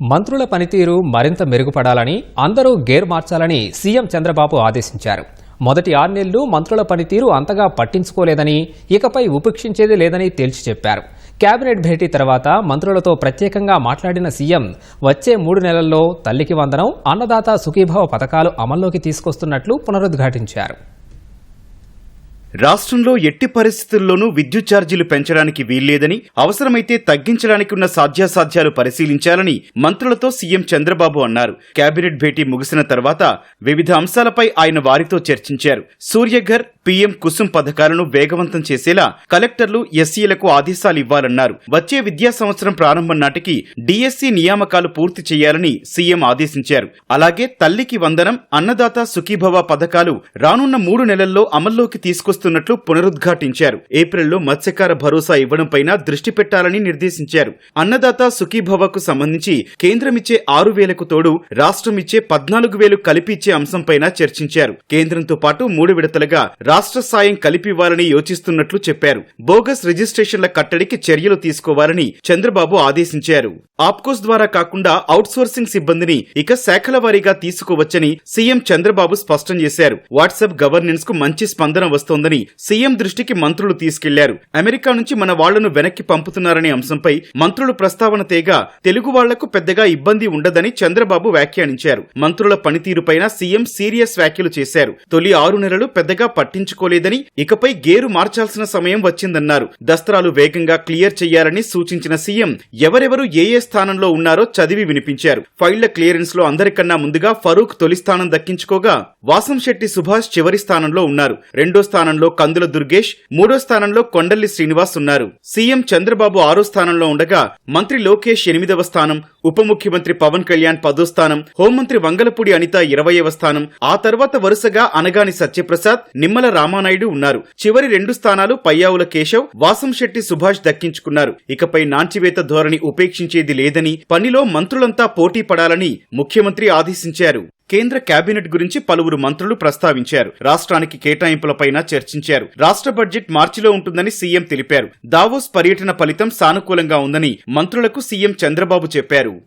మంత్రుల పనితీరు మరింత మెరుగుపడాలని అందరూ గేర్ మార్చాలని సీఎం చంద్రబాబు ఆదేశించారు. మొదటి ఆరు నెలలు మంత్రుల పనితీరు అంతగా పట్టించుకోలేదని ఇకపై ఉపేక్షించేది లేదని తేల్చి చెప్పారు. కేబినెట్ భేటీ తర్వాత మంత్రులతో ప్రత్యేకంగా మాట్లాడిన సీఎం వచ్చే మూడు నెలల్లో తల్లికి వందనం అన్నదాత సుఖీభావ పథకాలు అమల్లోకి తీసుకొస్తున్నట్లు పునరుద్ఘాటించారు. రాష్ట్రంలో ఎట్టి పరిస్థితుల్లోనూ విద్యుత్ ఛార్జీలు పెంచడానికి వీల్లేదని అవసరమైతే తగ్గించడానికి ఉన్న సాధ్యాసాధ్యాలు పరిశీలించాలని మంత్రులతో సీఎం చంద్రబాబు అన్నారు. కేబినెట్ భేటీ ముగిసిన తర్వాత వివిధ అంశాలపై ఆయన వారితో చర్చించారు. సూర్యఘర్ పీఎం కుసుమ్ పథకాలను వేగవంతం చేసేలా కలెక్టర్లు ఎస్సీలకు ఆదేశాలు ఇవ్వాలన్నారు. వచ్చే విద్యా సంవత్సరం ప్రారంభం నాటికి డిఎస్సీ నియామకాలు పూర్తి చేయాలని సీఎం ఆదేశించారు. అలాగే తల్లికి వందనం అన్నదాత సుఖీభవ పథకాలు రానున్న మూడు నెలల్లో అమల్లోకి తీసుకొస్తున్నట్లు పునరుద్ఘాటించారు. ఏప్రిల్లో మత్స్యకార భరోసా ఇవ్వడంపైన దృష్టి పెట్టాలని నిర్దేశించారు. అన్నదాత సుఖీభవకు సంబంధించి కేంద్రమిచ్చే ఆరు వేలకు తోడు రాష్ట్రం ఇచ్చే పద్నాలుగు వేలు కలిపి ఇచ్చే అంశంపైన చర్చించారు. కేంద్రంతో పాటు మూడు విడతలుగా రాష్ట్ర సాయం కలిపి ఇవ్వాలని యోచిస్తున్నట్లు చెప్పారు. బోగస్ రిజిస్ట్రేషన్ల కట్టడికి చర్యలు తీసుకోవాలని చంద్రబాబు ఆదేశించారు. ఆప్కోస్ ద్వారా కాకుండా అవుట్సోర్సింగ్ సిబ్బందిని ఇక శాఖల వారీగా తీసుకోవచ్చని సీఎం చంద్రబాబు స్పష్టం చేశారు. వాట్సాప్ గవర్నెన్స్కు మంచి స్పందన వస్తోందని సీఎం దృష్టికి మంత్రులు తీసుకెళ్ళారు. అమెరికా నుంచి మన వాళ్ళను వెనక్కి పంపుతున్నారనే అంశంపై మంత్రులు ప్రస్తావన తేగా తెలుగు వాళ్ళకు పెద్దగా ఇబ్బంది ఉండదని చంద్రబాబు వ్యాఖ్యానించారు. మంత్రుల పనితీరుపైన సీఎం సీరియస్ వ్యాఖ్యలు చేశారు. తొలి ఆరు నెలలు పెద్దగా పట్టించుకోలేదని ఇకపై గేరు మార్చాల్సిన సమయం వచ్చిందన్నారు. దస్త్రాలు వేగంగా క్లియర్ చేయాలని సూచించిన సీఎం ఎవరెవరు ఏ ఏ స్థానంలో ఉన్నారో చదివి వినిపించారు. ఫైళ్ళ క్లియరెన్స్లో అందరికన్నా ముందుగా ఫరూక్ తొలి స్థానం దక్కించుకోగా వాసం శెట్టి సుభాష్ చివరి స్థానంలో ఉన్నారు. రెండో స్థానంలో కందుల దుర్గేష్ మూడో స్థానంలో కొండల్లి శ్రీనివాస్ ఉన్నారు. సీఎం చంద్రబాబు ఆరో స్థానంలో ఉండగా మంత్రి లోకేష్ ఎనిమిదవ స్థానం ఉప ముఖ్యమంత్రి పవన్ కళ్యాణ్ పదో స్థానం హోంమంత్రి వంగలపూడి అనిత ఇరవయవ స్థానం ఆ తర్వాత వరుసగా అనగాని సత్యప్రసాద్ నిమ్మల రామానాయుడు ఉన్నారు. చివరి రెండు స్థానాలు పయ్యావుల కేశవ్ వాసంశెట్టి సుభాష్ దక్కించుకున్నారు. ఇకపై నాంచివేత ధోరణి ఉపేక్షించేది లేదని పనిలో మంత్రులంతా పోటీ పడాలని ముఖ్యమంత్రి ఆదేశించారు. కేంద్ర కేబినెట్ గురించి పలువురు మంత్రులు ప్రస్తావించారు. రాష్ట్రానికి కేటాయింపులపైన చర్చించారు. రాష్ట్ర బడ్జెట్ మార్చిలో ఉంటుందని సీఎం తెలిపారు. దావోస్ పర్యటన ఫలితం సానుకూలంగా ఉందని మంత్రులకు సీఎం చంద్రబాబు చెప్పారు.